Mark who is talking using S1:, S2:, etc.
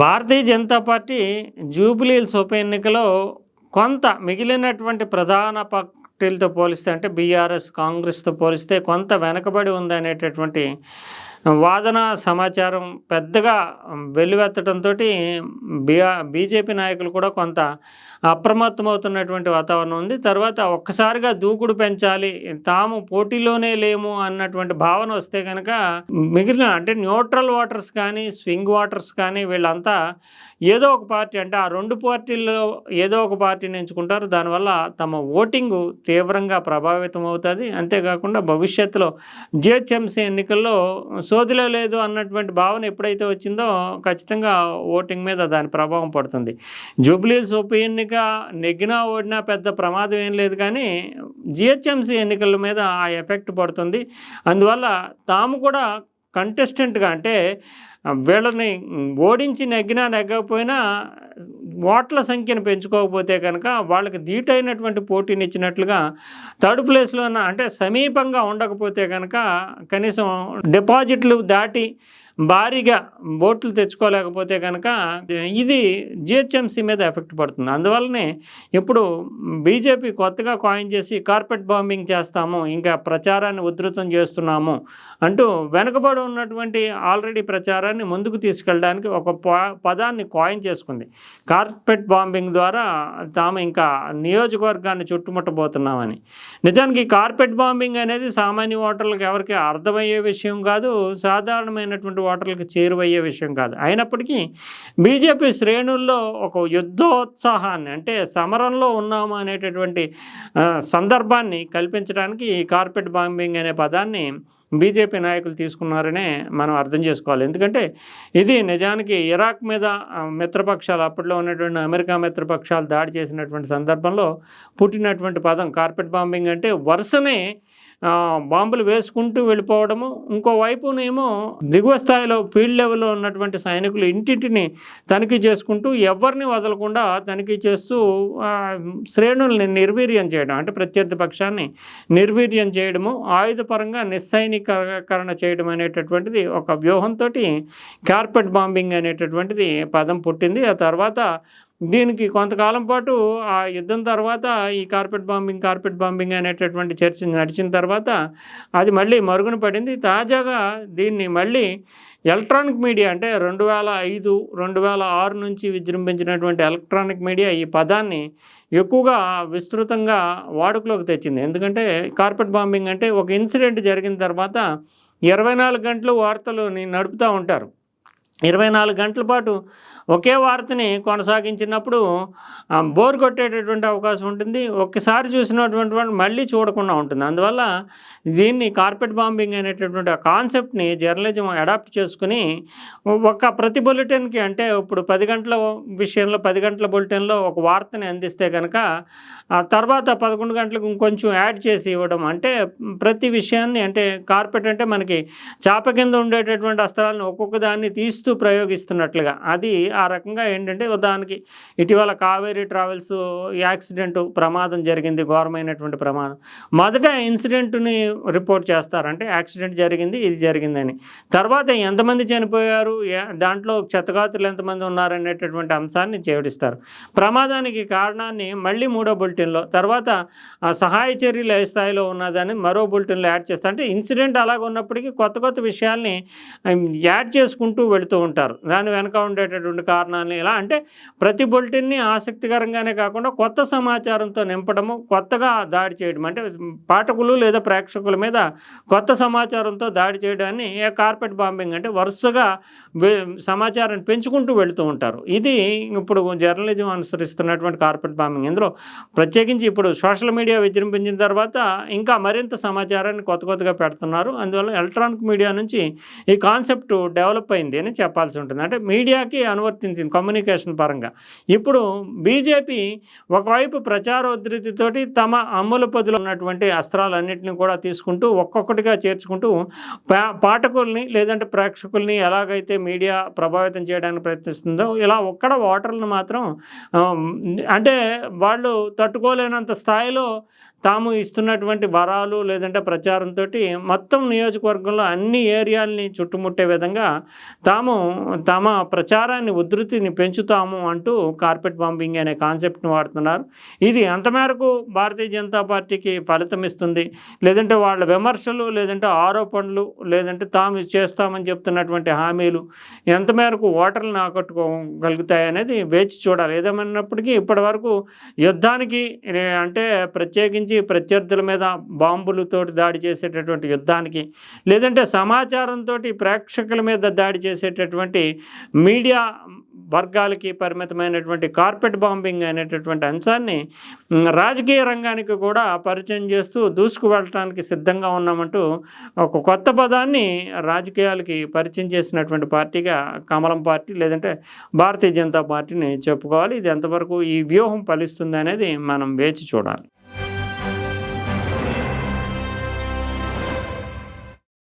S1: Bharatiya Janata party Jubilee Hills ఉప ఎన్నికలో కొంత మిగిలినటువంటి ప్రధాన పార్టీలతో పోలిస్తే అంటే బీఆర్ఎస్ కాంగ్రెస్తో పోలిస్తే కొంత వెనకబడి ఉందనేటటువంటి వాదన సమాచారం పెద్దగా వెల్లువెత్తడంతో బిఆ బీజేపీ నాయకులు కూడా కొంత అప్రమత్తమవుతున్నటువంటి వాతావరణం ఉంది. తర్వాత ఒక్కసారిగా దూకుడు పెంచాలి తాము పోటీలోనే లేము అన్నటువంటి భావన వస్తే కనుక మిగిలిన అంటే న్యూట్రల్ వాటర్స్ కానీ స్వింగ్ వాటర్స్ కానీ వీళ్ళంతా ఏదో ఒక పార్టీ అంటే ఆ రెండు పార్టీల్లో ఏదో ఒక పార్టీని ఎంచుకుంటారు. దానివల్ల తమ ఓటింగు తీవ్రంగా ప్రభావితం అవుతుంది అంతేకాకుండా భవిష్యత్తులో జిహెచ్ఎంసీ ఎన్నికల్లో సోదిలో లేదు అన్నటువంటి భావన ఎప్పుడైతే వచ్చిందో ఖచ్చితంగా ఓటింగ్ మీద దాని ప్రభావం పడుతుంది. జూబ్లీల్స్ ఉప ఎన్నిక నెగ్గినా ఓడినా పెద్ద ప్రమాదం ఏం లేదు కానీ జిహెచ్ఎంసీ ఎన్నికల మీద ఆ ఎఫెక్ట్ పడుతుంది. అందువల్ల తాము కూడా కంటెస్టెంట్గా అంటే వీళ్ళని ఓడించి నెగ్గినా నెగ్గకపోయినా ఓట్ల సంఖ్యను పెంచుకోకపోతే కనుక వాళ్ళకి ధీటైనటువంటి పోటీని ఇచ్చినట్లుగా థర్డ్ ప్లేస్లో అంటే సమీపంగా ఉండకపోతే కనుక కనీసం డిపాజిట్లు దాటి భారీగా ఓట్లు తెచ్చుకోలేకపోతే కనుక ఇది జిహెచ్ఎంసీ మీద ఎఫెక్ట్ పడుతుంది. అందువల్లనే ఇప్పుడు బీజేపీ కొత్తగా కాయిన్ చేసి కార్పెట్ బాంబింగ్ చేస్తాము ఇంకా ప్రచారాన్ని ఉధృతం చేస్తున్నాము అంటూ వెనుకబడి ఉన్నటువంటి ఆల్రెడీ ప్రచారాన్ని ముందుకు తీసుకెళ్ళడానికి ఒక పదాన్ని కాయిన్ చేసుకుంది. కార్పెట్ బాంబింగ్ ద్వారా తాము ఇంకా నియోజకవర్గాన్ని చుట్టుముట్టబోతున్నామని. నిజానికి కార్పెట్ బాంబింగ్ అనేది సామాన్య ఓటర్లకు ఎవరికి అర్థమయ్యే విషయం కాదు సాధారణమైనటువంటి ఓటర్లకు చేరువయ్యే విషయం కాదు. అయినప్పటికీ బీజేపీ శ్రేణుల్లో ఒక యుద్ధోత్సాహాన్ని అంటే సమరంలో ఉన్నాము అనేటటువంటి సందర్భాన్ని కల్పించడానికి ఈ కార్పెట్ బాంబింగ్ అనే పదాన్ని బీజేపీ నాయకులు తీసుకున్నారనే మనం అర్థం చేసుకోవాలి. ఎందుకంటే ఇది నిజానికి ఇరాక్ మీద మిత్రపక్షాలు అప్పట్లో ఉన్నటువంటి అమెరికా మిత్రపక్షాలు దాడి చేసినటువంటి సందర్భంలో పుట్టినటువంటి పదం కార్పెట్ బాంబింగ్ అంటే వరుసనే బాంబులు వేసుకుంటూ వెళ్ళిపోవడము. ఇంకోవైపునేమో దిగువ స్థాయిలో ఫీల్డ్ లెవెల్లో ఉన్నటువంటి సైనికులు ఇంటింటిని తనిఖీ చేసుకుంటూ ఎవరిని వదలకుండా తనిఖీ చేస్తూ శ్రేణుల్ని నిర్వీర్యం చేయడం అంటే ప్రత్యర్థి పక్షాన్ని నిర్వీర్యం చేయడము ఆయుధపరంగా నిస్సైనికరణ చేయడం అనేటటువంటిది ఒక వ్యూహంతో కార్పెట్ బాంబింగ్ అనేటటువంటిది పదం పుట్టింది. ఆ తర్వాత దీనికి కొంతకాలం పాటు ఆ యుద్ధం తర్వాత ఈ కార్పెట్ బాంబింగ్ కార్పెట్ బాంబింగ్ అనేటటువంటి చర్చ నడిచిన తర్వాత అది మళ్ళీ మరుగున పడింది. తాజాగా దీన్ని మళ్ళీ ఎలక్ట్రానిక్ మీడియా అంటే రెండు వేల ఐదు రెండు వేల ఆరు నుంచి విజృంభించినటువంటి ఎలక్ట్రానిక్ మీడియా ఈ పదాన్ని ఎక్కువగా విస్తృతంగా వాడుకలోకి తెచ్చింది. ఎందుకంటే కార్పెట్ బాంబింగ్ అంటే ఒక ఇన్సిడెంట్ జరిగిన తర్వాత ఇరవై నాలుగు గంటలు వార్తలు నడుపుతూ ఉంటారు. ఇరవై నాలుగు గంటల పాటు ఒకే వార్తని కొనసాగించినప్పుడు బోర్ కొట్టేటటువంటి అవకాశం ఉంటుంది. ఒక్కసారి చూసినటువంటి వాడు మళ్ళీ చూడకుండా ఉంటుంది. అందువల్ల దీన్ని కార్పెట్ బాంబింగ్ అనేటటువంటి ఆ కాన్సెప్ట్ని జర్నలిజం అడాప్ట్ చేసుకుని ఒక ప్రతి బులెటిన్కి అంటే ఇప్పుడు పది గంటల విషయంలో పది గంటల బులెటిన్లో ఒక వార్తని అందిస్తే కనుక ఆ తర్వాత పదకొండు గంటలకు ఇంకొంచెం యాడ్ చేసి ఇవ్వడం అంటే ప్రతి విషయాన్ని అంటే కార్పెట్ అంటే మనకి చాప కింద ఉండేటటువంటి అస్త్రాలను ఒక్కొక్క దాన్ని తీస్తూ ప్రయోగిస్తున్నట్లుగా. అది ఆ రకంగా ఏంటంటే ఉదాహరణకి ఇటీవల కావేరీ ట్రావెల్స్ యాక్సిడెంట్ ప్రమాదం జరిగింది ఘోరమైనటువంటి ప్రమాదం. మొదట ఇన్సిడెంట్ని రిపోర్ట్ చేస్తారంటే యాక్సిడెంట్ జరిగింది ఇది జరిగిందని. తర్వాత ఎంతమంది చనిపోయారు దాంట్లో క్షతగాతులు ఎంతమంది ఉన్నారనేటటువంటి అంశాన్ని చేడిస్తారు ప్రమాదానికి కారణాన్ని మళ్ళీ మూడో బులెటిన్లో తర్వాత సహాయ చర్యలు ఏ స్థాయిలో ఉన్నదని మరో బులెటిన్లో యాడ్ చేస్తారు అంటే ఇన్సిడెంట్ అలాగ ఉన్నప్పటికీ కొత్త కొత్త విషయాల్ని యాడ్ చేసుకుంటూ వెళుతూ ఉంటారు. దాని వెనక ఉండేటటువంటి కారణాలని ఇలా అంటే ప్రతి బులెటిన్ని ఆసక్తికరంగానే కాకుండా కొత్త సమాచారంతో నింపడము కొత్తగా దాడి చేయడం అంటే పాఠకులు లేదా ప్రేక్షకుల మీద కొత్త సమాచారంతో దాడి చేయడాన్ని కార్పెట్ బాంబింగ్ అంటే వరుసగా సమాచారాన్ని పెంచుకుంటూ వెళుతూ ఉంటారు. ఇది ఇప్పుడు జర్నలిజం అనుసరిస్తున్నటువంటి కార్పెట్ బాంబింగ్. ఇందులో ప్రత్యేకించి ఇప్పుడు సోషల్ మీడియా విజృంభించిన తర్వాత ఇంకా మరింత సమాచారాన్ని కొత్త కొత్తగా పెడుతున్నారు. అందువల్ల ఎలక్ట్రానిక్ మీడియా నుంచి ఈ కాన్సెప్ట్ డెవలప్ అయింది అని చెప్పాల్సి ఉంటుంది. అంటే మీడియాకి అనువర్తించింది కమ్యూనికేషన్ పరంగా. ఇప్పుడు బీజేపీ ఒకవైపు ప్రచారోధృతితోటి తమ అమ్ముల పదులు ఉన్నటువంటి అస్త్రాలన్నింటినీ కూడా తీసుకుంటూ ఒక్కొక్కటిగా చేర్చుకుంటూ పాఠకుల్ని లేదంటే ప్రేక్షకుల్ని ఎలాగైతే మీడియా ప్రభావితం చేయడానికి ప్రయత్నిస్తుందో ఇలా ఒక్కడ ఓటర్లను మాత్రం అంటే వాళ్ళు తట్టుకోలేనంత స్థాయిలో తాము ఇస్తున్నటువంటి వరాలు లేదంటే ప్రచారంతో మొత్తం నియోజకవర్గంలో అన్ని ఏరియాల్ని చుట్టుముట్టే విధంగా తాము తమ ప్రచారాన్ని ఉధృతిని పెంచుతాము అంటూ కార్పెట్ బాంబింగ్ అనే కాన్సెప్ట్ని వాడుతున్నారు. ఇది అంత మేరకు భారతీయ జనతా పార్టీకి ఫలితం ఇస్తుంది. లేదంటే వాళ్ళ విమర్శలు లేదంటే ఆరోపణలు లేదంటే తాము చేస్తామని చెప్తున్నటువంటి హామీలు ఎంత మేరకు ఓటర్లను ఆకట్టుకోగలుగుతాయి అనేది వేచి చూడాలి. ఏదేమైనప్పటికీ ఇప్పటి వరకు యుద్ధానికి అంటే ప్రత్యేకించి ప్రత్యర్థుల మీద బాంబులతోటి దాడి చేసేటటువంటి యుద్ధానికి లేదంటే సమాచారంతో ప్రేక్షకుల మీద దాడి చేసేటటువంటి మీడియా వర్గాలకి పరిమితమైనటువంటి కార్పెట్ బాంబింగ్ అనేటటువంటి అంశాన్ని రాజకీయ రంగానికి కూడా పరిచయం చేస్తూ దూసుకు వెళ్ళటానికి సిద్ధంగా ఉన్నామంటూ ఒక కొత్త పదాన్ని రాజకీయాలకి పరిచయం చేసినటువంటి పార్టీగా కమలం పార్టీ లేదంటే భారతీయ జనతా పార్టీని చెప్పుకోవాలి. ఇది ఎంతవరకు ఈ వ్యూహం ఫలిస్తుంది అనేది మనం వేచి చూడాలి.